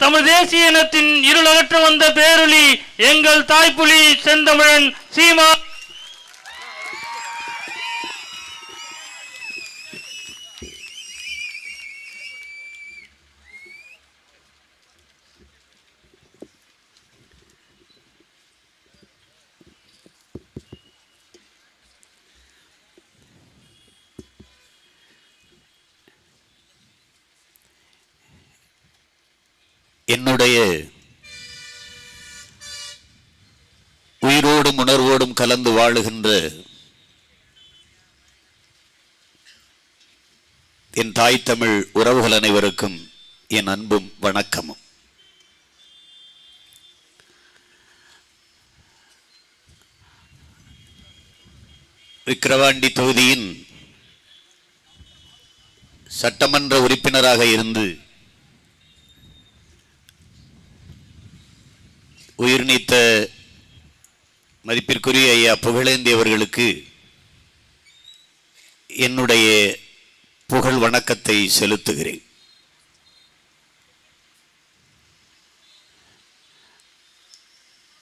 தமிழ் தேசிய இனத்தின் இருளகற்ற வந்த பேரொலி எங்கள் தாய்ப்புலி செந்தமிழன் சீமா என்னுடைய உயிரோடும் உணர்வோடும் கலந்து வாழுகின்ற என் தாய் தமிழ் உறவுகள் அனைவருக்கும் என் அன்பும் வணக்கமும். விக்கிரவாண்டி தொகுதியின் சட்டமன்ற உறுப்பினராக இருந்து உயிர் மதிப்பிற்குரிய ஐயா புகழேந்தி அவர்களுக்கு என்னுடைய புகழ் வணக்கத்தை செலுத்துகிறேன்.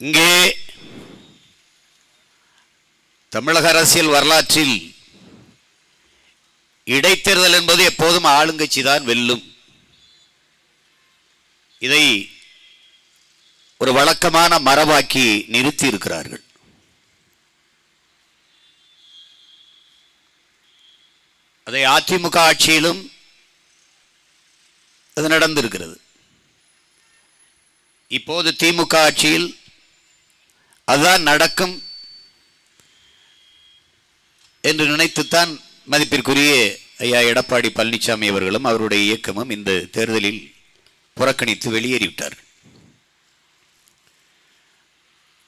இங்கே தமிழக அரசியல் வரலாற்றில் இடைத்தேர்தல் என்பது எப்போதும் ஆளுங்கட்சி தான் வெல்லும். இதை ஒரு வழக்கமான மரபாக்கி நிறுத்தி இருக்கிறார்கள் அதை அதிமுக ஆட்சியிலும் அது நடந்திருக்கிறது. இப்போது திமுக ஆட்சியில் அதுதான் நடக்கும் என்று நினைத்துத்தான் மதிப்பிற்குரிய ஐயா எடப்பாடி பழனிசாமி அவர்களும் அவருடைய இயக்கமும் இந்த தேர்தலில் புறக்கணித்து வெளியேறிவிட்டார்கள்.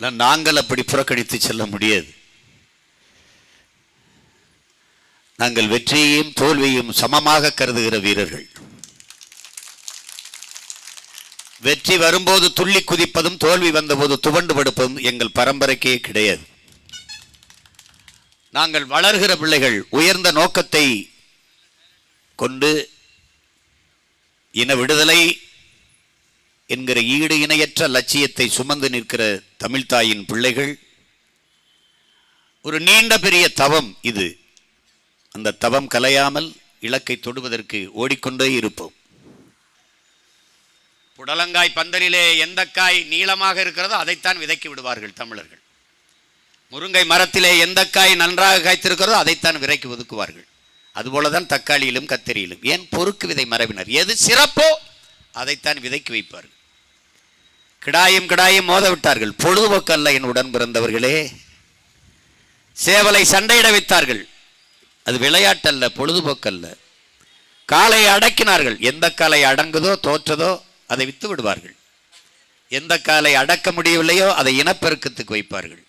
நாங்கள் அப்படி புறக்கணித்து செல்ல முடியாது. நாங்கள் வெற்றியையும் தோல்வியையும் சமமாக கருதுகிற வீரர்கள். வெற்றி வரும்போது துள்ளி குதிப்பதும் தோல்வி வந்தபோது துவண்டு படுப்பதும் எங்கள் பரம்பரைக்கே கிடையாது. நாங்கள் வளர்கிற பிள்ளைகள் உயர்ந்த நோக்கத்தை கொண்டு இன விடுதலை என்கிற ஈடு இணையற்ற லட்சியத்தை சுமந்து நிற்கிற தமிழ்தாயின் பிள்ளைகள். ஒரு நீண்ட பெரிய தவம் இது. அந்த தவம் கலையாமல் இலக்கை தொடுவதற்கு ஓடிக்கொண்டே இருப்போம். புடலங்காய் பந்தலிலே எந்த காய் நீளமாக இருக்கிறதோ அதைத்தான் விதைக்கி விடுவார்கள் தமிழர்கள். முருங்கை மரத்திலே எந்த காய் நன்றாக காய்த்திருக்கிறதோ அதைத்தான் விரைக்கு ஒதுக்குவார்கள். அதுபோலதான் தக்காளியிலும் கத்திரியிலும். ஏன்? பொறுக்கு விதை மரபினர். எது சிறப்போ அதைத்தான் விதைக்கு வைப்பார்கள். கிடாயும் கிடாயும் மோத விட்டார்கள். பொழுதுபோக்கு அல்ல என் உடன் பிறந்தவர்களே. சேவலை சண்டையிட வைத்தார்கள். அது விளையாட்டல்ல பொழுதுபோக்கல்ல. காலை அடக்கினார்கள். எந்த காலை அடங்குதோ தோற்றதோ அதை வித்து விடுவார்கள். எந்த காலை அடக்க முடியவில்லையோ அதை இனப்பெருக்கத்துக்கு வைப்பார்கள்.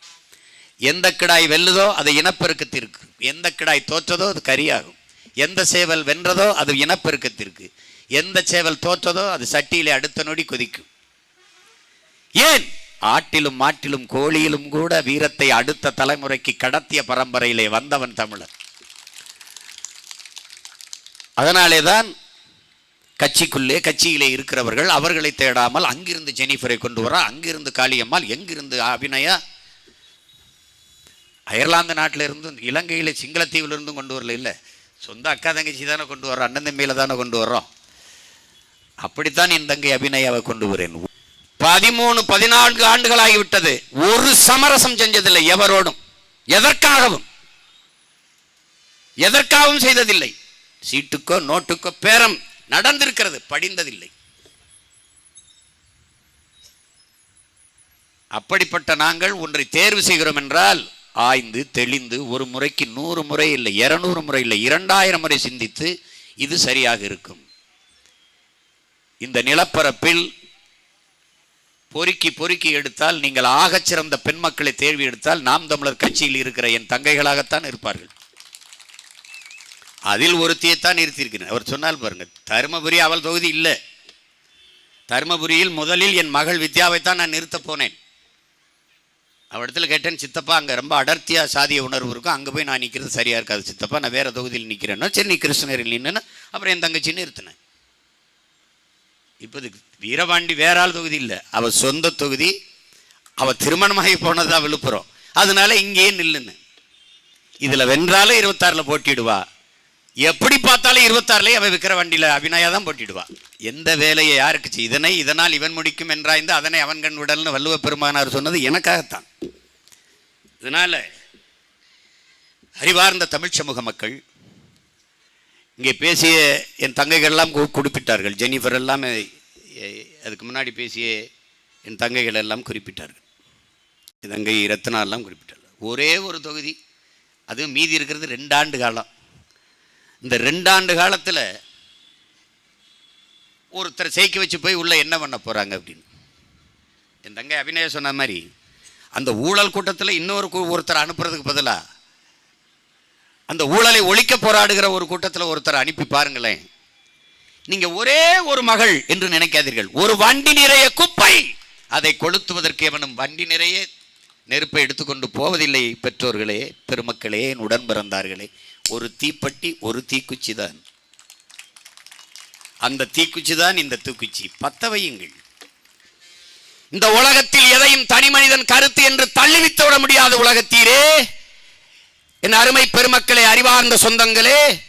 எந்த கிடாய் வெல்லுதோ அதை இனப்பெருக்கத்திற்கு. எந்த கிடாய் தோற்றதோ அது கரியாகும். எந்த சேவல் வென்றதோ அது இனப்பெருக்கத்திற்கு. எந்த சேவல் தோற்றதோ அது சட்டியிலே அடுத்த நொடி கொதிக்கும். ஏன்? ஆட்டிலும் மாட்டிலும் கோழியிலும் கூட வீரத்தை அடுத்த தலைமுறைக்கு கடத்திய பரம்பரையிலே வந்தவன் தமிழன். அதனாலே தான் கட்சிக்குள்ளே கட்சியிலே இருக்கிறவர்கள் அவர்களை தேடாமல் அங்கிருந்து ஜெனிஃபரை கொண்டு வர அங்கிருந்து காளியம்மாள் எங்கிருந்து அபிநயா அயர்லாந்து நாட்டில் இருந்தும் இலங்கையில் சிங்களத்தீவிலிருந்தும் கொண்டு வரல இல்லை. சொந்த அக்கா தங்கச்சி தானே கொண்டு வர்றோம் அண்ணன் தம்பியில் தானே கொண்டு வர்றோம். அப்படித்தான் என் தங்கை அபிநயாவை கொண்டு வரேன். பதிமூணு பதினான்கு ஆண்டுகள் ஆகிவிட்டது ஒரு சமரசம் செஞ்சதில்லை எவரோடும். எதற்காகவும்? எதற்காகவும் செய்ததில்லை? சீட்டுக்கோ நோட்டுக்கோ பேரம் நடந்திருக்கிறது படிந்ததில்லை. அப்படிப்பட்ட நாங்கள் ஒன்றை தேர்வு செய்கிறோம் என்றால் ஆய்ந்து தெளிந்து ஒரு முறைக்கு நூறு முறை இல்லை இருநூறு முறை இல்லை இரண்டாயிரம் முறை சிந்தித்து இது சரியாக இருக்கும். இந்த நிலப்பரப்பில் பொறுக்கி பொறுக்கி எடுத்தால் நீங்கள் ஆகச்சிறந்த பெண் மக்களை தேர்வு எடுத்தால் நாம் தமிழர் கட்சியில் இருக்கிற என் தங்கைகளாகத்தான் இருப்பார்கள். அதில் ஒருத்தியைத்தான் நிறுத்தியிருக்கிறேன் அவர் சொன்னால் பாருங்க தருமபுரி அவள் தொகுதி இல்லை. தருமபுரியில் முதலில் என் மகள் வித்யாவைத்தான் நான் நிறுத்த போனேன். அவடத்தில் கேட்டேன் சித்தப்பா அங்கே ரொம்ப அடர்த்தியாக சாதிய உணர்வு இருக்கும். அங்கே போய் நான் நிற்கிறது சரியாக இருக்காது. சித்தப்பா நான் வேறு தொகுதியில் நிற்கிறேன்னா சரி நீ கிருஷ்ணகிரியில் நின்னுன்னு அப்புறம் என் தங்கச்சி நிறுத்தினேன். இப்போது வீரபாண்டி வேற ஆள் தொகுதி இல்லை. அவள் சொந்த தொகுதி அவள் திருமணமாகி போனதுதான் விழுப்புரம். அதனால இங்கேயே நில்லுன்னு. இதில் வென்றாலும் இருபத்தாறில் போட்டிடுவா எப்படி பார்த்தாலும் இருபத்தாறுலயே அவள் விக்கிற வண்டியில் அபிநயா தான் போட்டிடுவா எந்த வேலையை யாருக்கு செய் இதனை இதனால் இவன் முடிக்கும் என்றாய்ந்து அதனை அவன் கண் விடல்னு வள்ளுவ பெருமானார் சொன்னது எனக்காகத்தான். இதனால் அறிவார்ந்த தமிழ் சமூக மக்கள் இங்கே பேசிய என் தங்கைகள்லாம் குறிப்பிட்டார்கள். ஜெனிஃபர் எல்லாம் அதுக்கு முன்னாடி பேசிய என் தங்கைகள் எல்லாம் குறிப்பிட்டார்கள். என் தங்கை ரத்னா எல்லாம் குறிப்பிட்டார்கள். ஒரே ஒரு தொகுதி. அது மீதி இருக்கிறது ரெண்டாண்டு காலம். இந்த ரெண்டாண்டு காலத்தில் ஒருத்தரை சேர்க்க வச்சு போய் உள்ளே என்ன பண்ண போகிறாங்க அப்படின்னு. என் தங்கை அபிநய சொன்ன மாதிரி அந்த ஊழல் கூட்டத்தில் இன்னொரு ஒருத்தரை அனுப்புறதுக்கு பதிலாக அந்த ஊழலை ஒழிக்க போராடுகிற ஒரு கூட்டத்தில் ஒருத்தர் அனுப்பி பாருங்களேன். நீங்க ஒரே ஒரு மகள் என்று நினைக்காதீர்கள். ஒரு வண்டி நிறைய குப்பை. அதை கொளுத்துவதற்கு எவனும் வண்டி நிறைய நெருப்பை எடுத்துக்கொண்டு போவதில்லை பெற்றோர்களே பெருமக்களே என் உடன் பிறந்தார்களே ஒரு தீப்பெட்டி ஒரு தீக்குச்சி தான் அந்த தீக்குச்சி தான் இந்த தூக்குச்சி. பத்த வையுங்கள். இந்த உலகத்தில் எதையும் தனி மனிதன் கருத்து என்று தள்ளிவித்து விட முடியாத உலகத்தீரே. என் அருமை பெருமக்களே அறிவார்ந்த சொந்தங்களே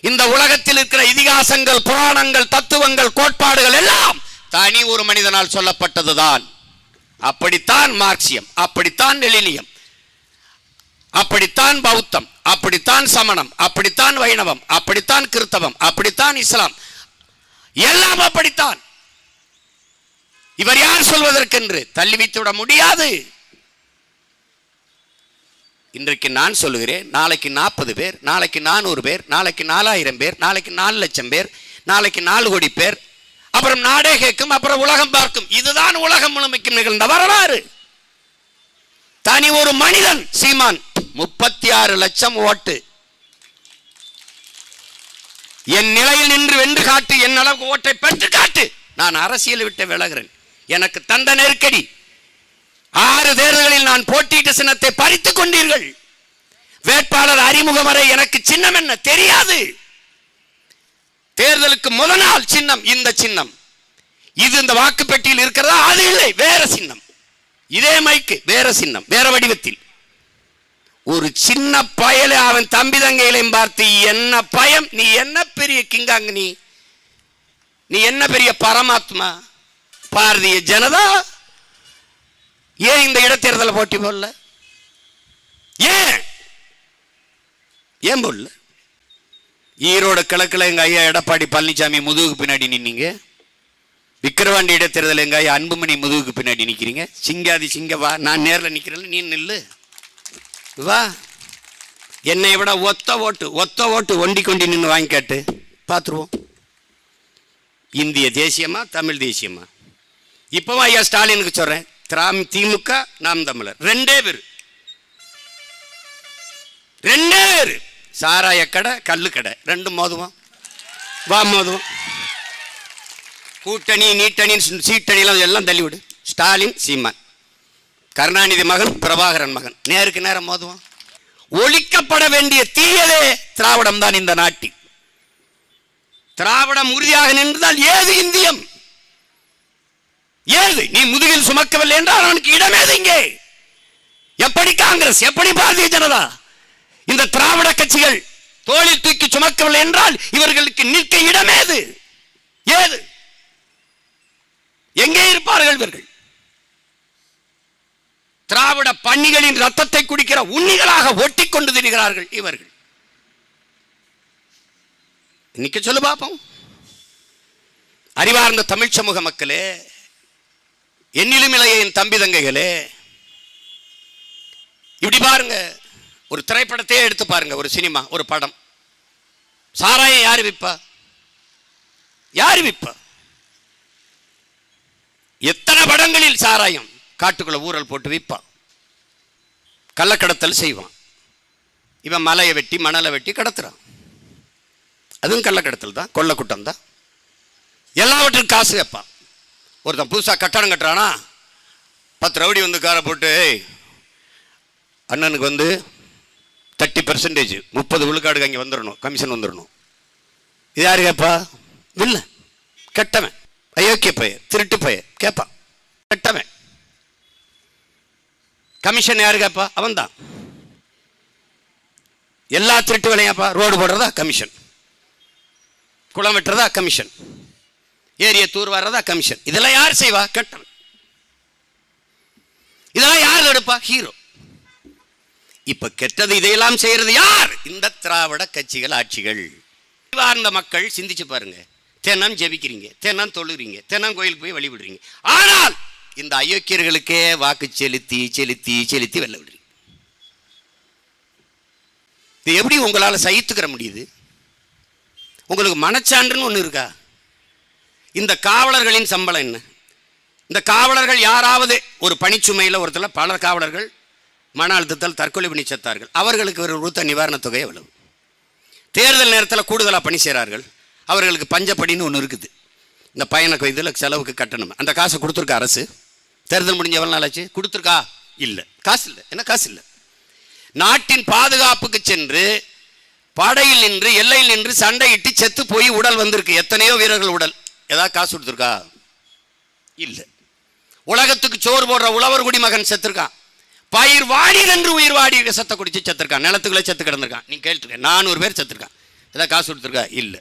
இந்த உலகத்தில் இருக்கிற இதிகாசங்கள் புராணங்கள் தத்துவங்கள் கோட்பாடுகள் எல்லாம் தனி ஒரு மனிதனால் சொல்லப்பட்டதுதான். அப்படித்தான் மார்க்சியம் அப்படித்தான் லெனினியம் அப்படித்தான் பௌத்தம் அப்படித்தான் சமணம் அப்படித்தான் வைணவம் அப்படித்தான் கிறித்தவம் அப்படித்தான் இஸ்லாம். எல்லாம் அப்படித்தான். இவர் யார் சொல்வதற்கென்று தள்ளி வைத்துவிட முடியாது. இன்றைக்கு நான் சொல்லுகிறேன் நாளைக்கு நாற்பது பேர் நாளைக்கு நானூறு பேர் நாளைக்கு நாலாயிரம் பேர் நாளைக்கு நாலு லட்சம் பேர் நாளைக்கு நாலு கோடி பேர். அப்புறம் நாடே கேட்கும் அப்புறம் உலகம் பார்க்கும். இதுதான் உலகம் முழுமைக்கும் நிகழ்ந்த வரலாறு. தனி ஒரு மனிதன் சீமான் முப்பத்தி ஆறு லட்சம் ஓட்டு. என் நிலையில் நின்று வென்று காட்டு என் அளவுக்கு ஓட்டை பெற்று காட்டு. நான் அரசியல் விட்டு விலகிறேன். எனக்கு தந்த நெருக்கடி. ஆறு தேர்தல்களில் நான் போட்டியிட்ட சின்னத்தை பறித்துக் கொண்டீர்கள். வேட்பாளர் அறிமுகம் வரை எனக்கு சின்னம் என்ன தெரியாது. தேர்தலுக்கு முத நாள் சின்னம் இந்த சின்னம். இது இந்த வாக்கு பெட்டியில் இருக்கிறதா? அது இல்லை வேற சின்னம். இதே மைக்கு வேற சின்னம் வேற வடிவத்தில். ஒரு சின்ன பயலை அவன் தம்பி தங்கையிலையும் பார்த்து என்ன பயம்? நீ என்ன பெரிய கிங்காங்க நீ? நீ என்ன பெரிய பரமாத்மா? பாரதிய ஜனதா? ஏன் இந்த இடைத்தேர்தலை போட்டி போடல? ஏன்? ஏன் போடல? ஈரோடு கிழக்குல எங்கள் ஐயா எடப்பாடி பழனிசாமி முதுகுக்கு பின்னாடி நின்னீங்க. விக்கிரவாண்டி இடைத்தேர்தல் எங்கள் ஐயா அன்புமணி முதுகுக்கு பின்னாடி நிக்கிறீங்க. சிங்காதி சிங்க வா நான் நேரில் நிற்கிறேன் நீ நில்லு. வா. என்னை விட ஒத்த ஓட்டு ஒத்த ஓட்டு ஒண்டி கொண்டி நின்று வாங்கி கேட்டு பார்த்துருவோம் இந்திய தேசியமா தமிழ் தேசியமா? இப்போவும் ஐயா ஸ்டாலினுக்கு சொல்கிறேன் திராம் திமுக நாம் தமிழர். ரெண்டே பேர். ரெண்டே பேர். சாராய கடை கல்லு கடை. ரெண்டும் மோதுவோம். வா மோதுவோம். கூட்டணி நீட்டணி சீட்டணிலாம் எல்லாம் தள்ளிவிடு ஸ்டாலின் சீமான். கருணாநிதி மகன் பிரபாகரன் மகன். நேருக்கு நேரம் மோதுவோம். ஒழிக்கப்பட வேண்டிய தீயதே திராவிடம் தான் இந்த நாட்டில். திராவிடம் உறுதியாக நின்றால் ஏது இந்தியம்? ஏது நீ முதுகில் சுமக்கவில்லை என்றால் அவனுக்கு இடமேது இங்கே? எப்படி காங்கிரஸ் எப்படி பாரதிய ஜனதா? இந்த திராவிட கட்சிகள் தோளில் தூக்கி சுமக்கவில்லை என்றால் இவர்களுக்கு நிற்க இடமேது ஏது? எங்கே இருப்பார்கள் இவர்கள்? திராவிட பன்னிகளின் ரத்தத்தை குடிக்கிற உண்ணிகளாக ஒட்டி கொண்டு திரிகிறார்கள் இவர்கள். இன்னைக்கு சொல்லு பார்ப்போம் அறிவார்ந்த தமிழ் சமூக மக்களே என்னிலும் இளைய என் தம்பி தங்கைகளே இப்படி பாருங்க. ஒரு திரைப்படத்தையே எடுத்து பாருங்க ஒரு சினிமா ஒரு படம். சாராயம் யாரு விப்பா யாரு விப்பா எத்தனை படங்களில் சாராயம் காட்டுக்குள்ள ஊரல் போட்டு விற்பான் கள்ளக்கடத்தல் செய்வான். இவன் மலையை வெட்டி மணலை வெட்டி கடத்துறான். அதுவும் கள்ளக்கடத்தல் தான் கொள்ளக்கூட்டம் தான். எல்லாவற்றுக்கும் காசு வைப்பான். ஒருத்தன் புதுசாக கட்டடம் கட்டுறானா? பத்து ரவுடி வந்து காரை போட்டு அண்ணனுக்கு வந்து தேர்ட்டி பர்சன்டேஜ் முப்பது விழுக்காடுக்கு அங்கே வந்துடணும் கமிஷன் வந்துடணும் இது யாரு கேப்பா? இல்லை கெட்டவன். அயோக்கிய பைய திருட்டு பைய கேட்பான் கெட்டவன். கமிஷன் யாரு கேப்பா? அவன் தான் எல்லா திருட்டு வேலையாப்பா ரோடு போடுறதா கமிஷன். குளம் வெட்டுறதா கமிஷன். ஏரிய தூர் வர்றதா கமிஷன் இதெல்லாம் யார் செய்வா? கெட்டவன் இதெல்லாம் யார் எடுப்பா? ஹீரோ இப்ப கெட்டது இதையெல்லாம் செய்யறது யார்? இந்த திராவிட கட்சிகள் ஆட்சிகள். அறிவார்ந்த மக்கள் சிந்திச்சு பாருங்க. தினம் ஜெபிக்கிறீங்க தினம் தொழுறீங்க தினம் கோயிலுக்கு போய் வழிபடுறீங்க. ஆனால் இந்த அயோக்கியர்களுக்கே வாக்கு செலுத்தி செலுத்தி செலுத்தி வெல்ல விடுறீங்க. இது எப்படி உங்களால சகித்துக்கிற முடியுது? உங்களுக்கு மனச்சான்றுன்னு ஒன்று இருக்கா? இந்த காவலர்களின் சம்பளம் என்ன? இந்த காவலர்கள் யாராவது ஒரு பணிச்சுமையில் ஒருத்தர் பல காவலர்கள் மன அழுத்தத்தால் தற்கொலை பண்ணி செத்தார்கள். அவர்களுக்கு ஒரு கொடுத்த நிவாரணத் தொகை எவ்வளவு? தேர்தல் நேரத்தில் கூடுதலாக பணி செய்கிறார்கள் அவர்களுக்கு பஞ்சப்படின்னு ஒன்று இருக்குது. இந்த பயண இதில் செலவுக்கு கட்டணும். அந்த காசை கொடுத்துருக்கா அரசு? தேர்தல் முடிஞ்ச எவ்வளோ நாள் ஆச்சு? கொடுத்துருக்கா? இல்லை. காசு இல்லை. என்ன காசு இல்லை? நாட்டின் பாதுகாப்புக்கு சென்று படையில் நின்று எல்லையில் நின்று சண்டையிட்டு செத்து போய் உடல் வந்திருக்கு. எத்தனையோ வீரர்கள் உடல். ஏதாவது காசு கொடுத்துருக்கா? இல்லை. உலகத்துக்கு சோறு போடுற உழவர் குடிமகன் செத்துருக்கான். பயிர் வாடி என்று உயிர் வாடி விஷத்தை குடிச்சு செத்துருக்கான். நிலத்துக்குள்ளே செத்து கிடந்திருக்கான். நீ கேட்டுருக்க நானூறு பேர் செத்துருக்கான். ஏதாவது காசு கொடுத்துருக்கா? இல்லை.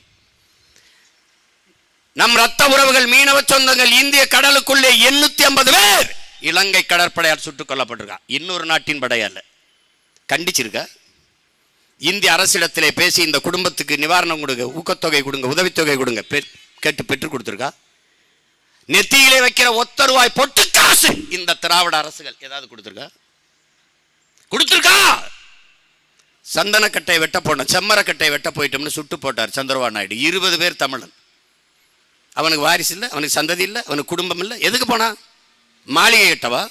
நம் ரத்த உறவுகள் மீனவ சொந்தங்கள் இந்திய கடலுக்குள்ளே எண்ணூத்தி ஐம்பது பேர் இலங்கை கடற்படையால் சுட்டுக் கொல்லப்பட்டிருக்கான். இன்னொரு நாட்டின் படையால் கண்டிச்சிருக்கா? இந்திய அரசிடத்திலே பேசி இந்த குடும்பத்துக்கு நிவாரணம் கொடுங்க ஊக்கத்தொகை கொடுங்க உதவித்தொகை கொடுங்க. கேட்டு பெற்றுக் கொடுத்துருக்கா? நெத்தியிலே வைக்கிற ஒத்த ரூபாய் பொட்டு காசு! இந்த திராவிட அரசுகள் ஏதாவது கொடுத்துருக்கா? கொடுத்துருக்கா! சந்தனக்கட்டை வெட்ட போன செம்மரக்கட்டை வெட்ட போயிட்டோம்னு சுட்டு போட்டார் சந்திரபாபு நாயுடு. இருபது பேர் தமிழன். அவனுக்கு வாரிசு இல்லை அவனுக்கு சந்ததி இல்லை அவனுக்கு குடும்பம் இல்லை. எதுக்கு போனா? மாளிகை கட்டவா?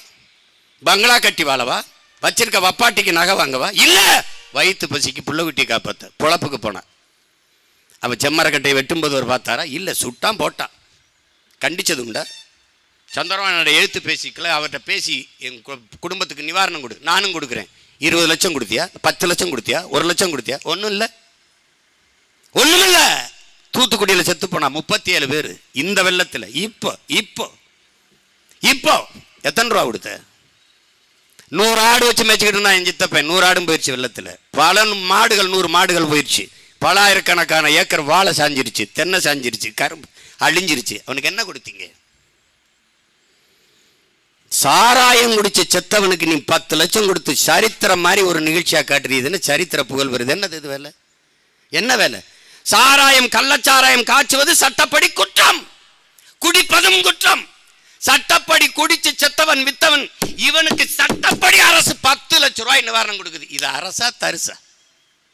பங்களா கட்டி வாழவா? வச்சிருக்க வப்பாட்டிக்கு நகை வாங்கவா? இல்ல! வயிற்று பசிக்கு புள்ள குட்டி பொழப்புக்கு போனான் அப்போ செம்மரக்கட்டையை வெட்டும்போது ஒரு பார்த்தாரா? இல்லை சுட்டான் போட்டான். கண்டிச்சது உண்டா? சந்திரபாபு எழுத்து பேசிக்கல அவர்கிட்ட பேசி என் கு- குடும்பத்துக்கு நிவாரணம் கொடு. நானும் கொடுக்குறேன். இருபது லட்சம் கொடுத்தியா? பத்து லட்சம் கொடுத்தியா? ஒரு லட்சம் கொடுத்தியா? ஒன்றும் இல்லை. ஒன்றும் இல்லை. தூத்துக்குடியில் செத்து போனா முப்பத்தி ஏழு பேர். இந்த வெள்ளத்தில். இப்போ இப்போ. இப்போ. எத்தனை ரூபா கொடுத்த? நூறு ஆடு வச்சு மேய்ச்சிக்கிட்டு இருந்தா என் சித்தப்பேன். நூறு ஆடும் போயிடுச்சு வெள்ளத்தில். பல மாடுகள் நூறு மாடுகள் போயிடுச்சு பலாயிரக்கணக்கான ஏக்கர் வாழை சாஞ்சிருச்சு தென்னை சாஞ்சிருச்சு கரும்பு அழிஞ்சிருச்சு. அவனுக்கு என்ன கொடுத்தீங்க? சாராயம் குடிச்ச செத்தவனுக்கு நீ பத்து லட்சம் கொடுத்து சரித்திரம் மாதிரி ஒரு நிகழ்ச்சியா காட்டுறீதுன்னு சரித்திர புகழ் வருது? என்னது இது வேலை? என்ன வேலை? சாராயம் கள்ளச்சாராயம் காய்ச்சுவது சட்டப்படி குற்றம். குடிப்பதும் குற்றம். சட்டப்படி குடிச்சு செத்தவன் வித்தவன் இவனுக்கு சட்டப்படி அரசு பத்து லட்சம் ரூபாய் நிவாரணம் கொடுக்குது. இது அரசா தரிசா?